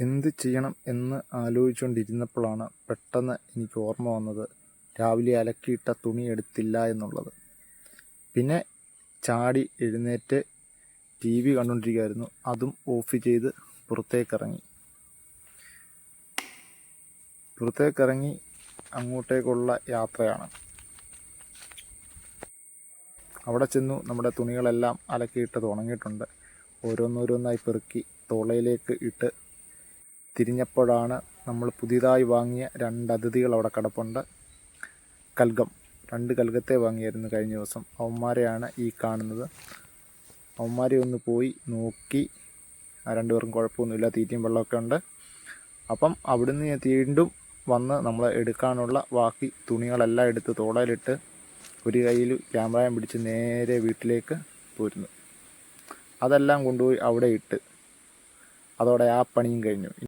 എന്ത് ചെയ്യണം എന്ന് ആലോചിച്ചുകൊണ്ടിരുന്നപ്പോഴാണ് പെട്ടെന്ന് എനിക്ക് ഓർമ്മ വന്നത് രാവിലെ അലക്കിയിട്ട തുണി എടുത്തില്ല എന്നുള്ളത്. പിന്നെ ചാടി എഴുന്നേറ്റ് ടി വി കണ്ടുകൊണ്ടിരിക്കുകയായിരുന്നു അതും ഓഫ് ചെയ്ത് പുറത്തേക്കിറങ്ങി. പുറത്തേക്കിറങ്ങി അങ്ങോട്ടേക്കുള്ള യാത്രയാണ്. അവിടെ ചെന്നു നമ്മുടെ തുണികളെല്ലാം അലക്കിയിട്ടത് ഉണങ്ങിയിട്ടുണ്ട്. ഓരോന്നോരോന്നായി പെറുക്കി തോളയിലേക്ക് ഇട്ട് തിരിഞ്ഞപ്പോഴാണ് നമ്മൾ പുതിയതായി വാങ്ങിയ രണ്ട് അതിഥികൾ അവിടെ കിടപ്പുണ്ട്. കൽഗം. രണ്ട് കൽഗത്തെ വാങ്ങിയായിരുന്നു കഴിഞ്ഞ ദിവസം. അവന്മാരെയാണ് ഈ കാണുന്നത്. അവന്മാരെ ഒന്ന് പോയി നോക്കി. ആ രണ്ടുപേർക്കും കുഴപ്പമൊന്നുമില്ല. തീറ്റയും വെള്ളമൊക്കെ ഉണ്ട്. അപ്പം അവിടുന്ന് വീണ്ടും വന്ന് നമ്മൾ എടുക്കാനുള്ള ബാക്കി തുണികളെല്ലാം എടുത്ത് തോളയിലിട്ട് ഒരു കയ്യിൽ ക്യാമറയും പിടിച്ച് നേരെ വീട്ടിലേക്ക് പോരുന്നു. അതെല്ലാം കൊണ്ടുപോയി അവിടെ ഇട്ട്. അതോടെ ആ പണിയും കഴിഞ്ഞു.